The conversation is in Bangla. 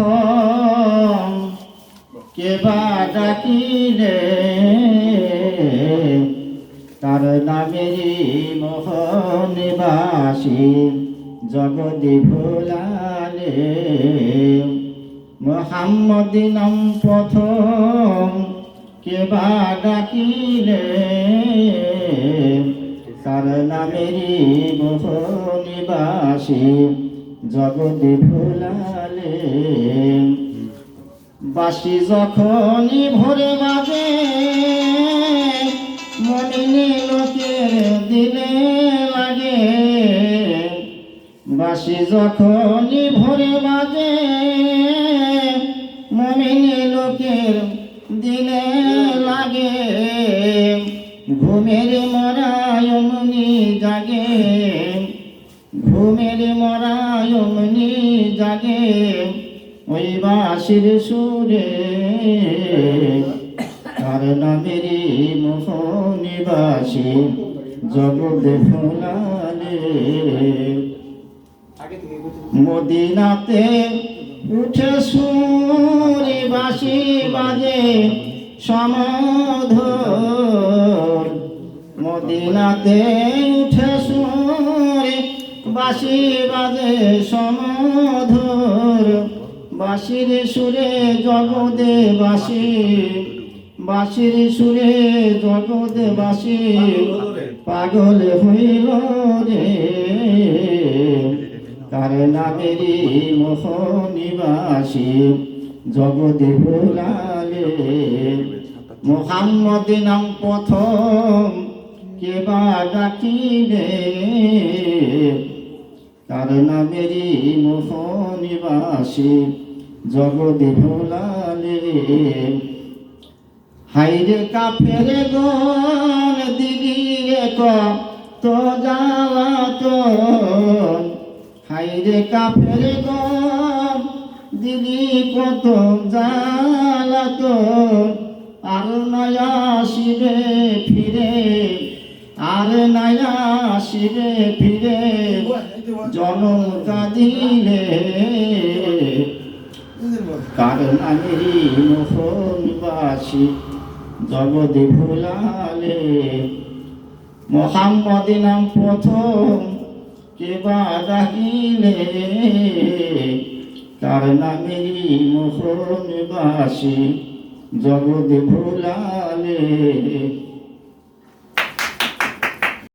প্রথম কে বা ডাকিলে, তার নামেরই মোহনিবাসী জগদি ভোলালে। মোহাম্মদ নাম প্রথম কে বা ডাকিলে, তার নামেরই মোহনিবাসী জগদি ভোলালে বাসি যখনই ভরে বাজে মমিনি লোকের দিলে লাগে। বাসি যখনই ভরে বাজে মমিনি লোকের দিলে লাগে। ঘুমের মরায়মনি জাগে। ঘুমের মরায়মনি জাগে ওই বাসির সুরে। তার নামেরই মোহনিবাসী জগৎ ফুলালে। মদিনাতে উঠে সুরে বাসি বাজে সমাধর। মদিনাতে উঠে সুরে বাসি বাজে সমাধর। বাসির সুরে জগদে বাসি বাসির সুরে জগদে বাসি পাগল হইল রে। তার নামেরই মোহনিবাসী জগদে ভোলালে। মোহাম্মদ নাম প্রথম, কে বা ডাকিলে তার নামেরই মোহনিবাসী জগদে ভোলালে হাইরে কাফের গন দিদিরে কত জ্বালাতন হাইরে কাফের গন দিদি কত জ্বালাতন আর নয়া শিবে ফিরে, আর নয়া শিবে ফিরে। জনম কাঁদিলে কারণ আমি মোহনবাসী জগদে ভুলালে। মোহাম্মদ নাম প্রথম, কে বা ডাকিলে তার নামেরই মোহনবাসী জগদে ভুলালে।